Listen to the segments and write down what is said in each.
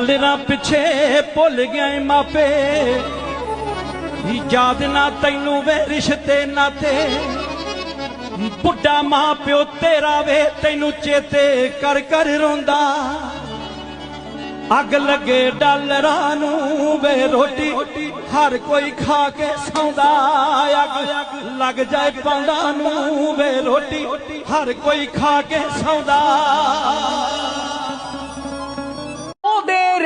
ਲੇਰਾ ਪਿੱਛੇ ਭੁੱਲ ਗਿਆ ਏ ਮਾਪੇ। ਯਾਦ ਨਾ ਤੈਨੂੰ ਵੇ ਰਿਸ਼ਤੇ ਨਾਤੇ। ਬੁੱਢਾ ਮਾਂ ਪਿਓ ਤੇਰਾ ਵੇ ਤੈਨੂੰ ਚੇਤੇ ਕਰ ਕਰ ਰੋਂਦਾ। ਅੱਗ ਲੱਗੇ ਡਾਲਰਾਂ ਨੂੰ ਵੇ ਰੋਟੀ ਹਰ ਕੋਈ ਖਾ ਕੇ ਸੌਂਦਾ। ਅੱਗ ਲੱਗ ਜਾਏ ਪਾਉਂਦਾ ਨੂੰ ਵੇ ਰੋਟੀ ਹਰ ਕੋਈ ਖਾ ਕੇ ਸੌਂਦਾ।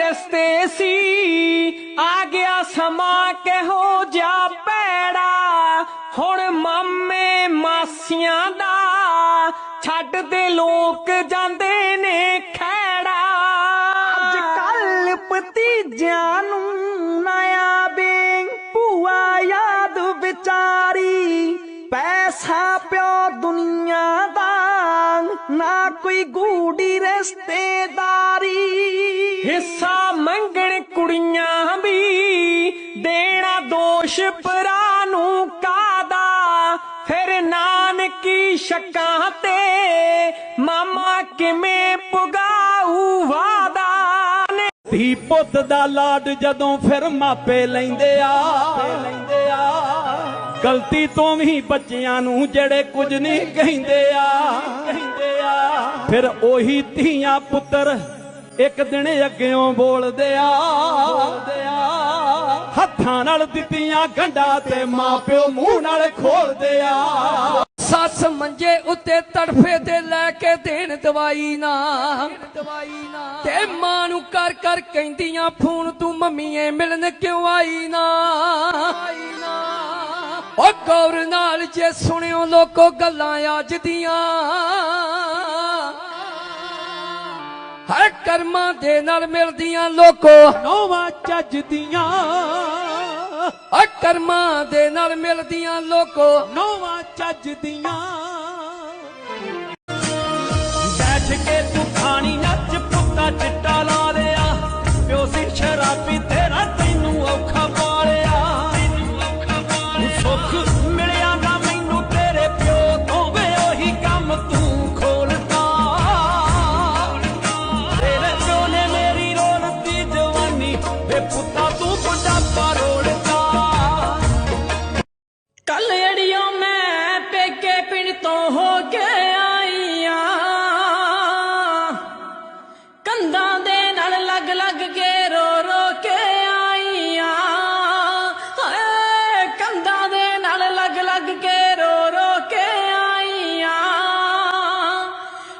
ਰਸਤੇ ਸੀ, ਆ ਗਿਆ ਸਮਾਂ ਕਿਹੋ ਜਿਹਾ ਪੈੜਾ ਹੁਣ ਮਾਮੇ ਮਾਸੀਆਂ ਦਾ ਛੱਡ ਦੇ ਲੋਕ ਜਾਂਦੇ ਨੇ ਖੈੜਾ। ਅੱਜ ਕੱਲ ਭਤੀਜਿਆਂ ਨੂੰ ਨਇਆ ਬੇ ਭੂਆ ਯਾਦ ਵਿਚਾਰੀ। ਪੈਸਾ ਪਿਓ ਦੁਨੀਆ ਦਾ ਨਾ ਕੋਈ ਗੂੜੀ ਰਿਸ਼ਤੇਦਾਰੀ। ਹਿੱਸਾ ਮੰਗਣ ਕੁੜੀਆਂ ਵੀ ਦੇਣਾ ਦੋਸ਼ ਭਰਾ ਨੂੰ ਕਾਦਾ ਫਿਰ ਨਾਨਕੀ ਸ਼ੱਕਾਂ ਤੇ ਮਾਮਾ ਕਿਵੇਂ ਪੁਗਾਊ ਵਾਦਾ ਨੇ ਧੀ ਪੁੱਤ ਦਾ ਲਾਡ ਜਦੋਂ ਫਿਰ ਮਾਪੇ ਲੈਂਦੇ ਆ ਲੈਂਦੇ ਆ। ਗਲਤੀ ਤੋਂ ਵੀ ਬੱਚਿਆਂ ਨੂੰ ਜਿਹੜੇ ਕੁਝ ਨਹੀਂ ਕਹਿੰਦੇ ਆ ਕਹਿੰਦੇ ਆ। ਫਿਰ ਉਹੀ ਧੀਆਂ ਪੁੱਤਰ ਇੱਕ ਦਿਨ ਅੱਗਿਓਂ ਬੋਲਦੇ ਆ ਹੱਥਾਂ ਨਾਲ ਦਿੱਤੀਆਂ ਗੰਢਾਂ ਤੇ ਮਾਪਿਓ ਮੂੰਹ ਨਾਲ ਖੋਲਦੇ ਆ। ਸੱਸ ਮੰਜੇ ਉੱਤੇ ਤੜਫੇ ਤੇ ਲੈ ਕੇ ਦੇਣ ਦਵਾਈ ਨਾ। ਦਵਾਈ ਨਾ ਤੇ ਮਾਂ ਨੂੰ ਕਰ ਕਰ ਕਹਿੰਦੀਆਂ, ਫੋਨ ਤੂੰ ਮੰਮੀਏ ਮਿਲਣ ਕਿਉਂ ਆਈ ਨਾ? ਉਹ ਗੌਰ ਨਾਲ ਜੇ ਸੁਣਿਓ ਲੋਕੋ ਗੱਲਾਂ ਅੱਜ ਦੀਆਂ। ਹਰ ਕਰਮਾਂ ਦੇ ਨਾਲ ਮਿਲਦੀਆਂ ਲੋਕੋ। ਨੋਵਾ ਚੱਜ ਦੀਆਂ। ਆ ਕਰਮਾਂ ਦੇ ਨਾਲ ਮਿਲਦੀਆਂ ਲੋਕੋ। ਨੋਵਾ ਚੱਜ ਦੀਆਂ।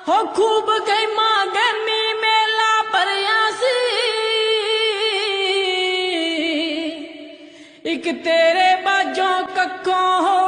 ਹੋ ਖੂਬ ਗਈ ਮਾਂ ਗਰਮੀ ਮੇਲਾ ਭਰਿਆ ਸੀ। ਇੱਕ ਤੇਰੇ ਬਾਝੋਂ ਕੱਕੋਂ ਹੋ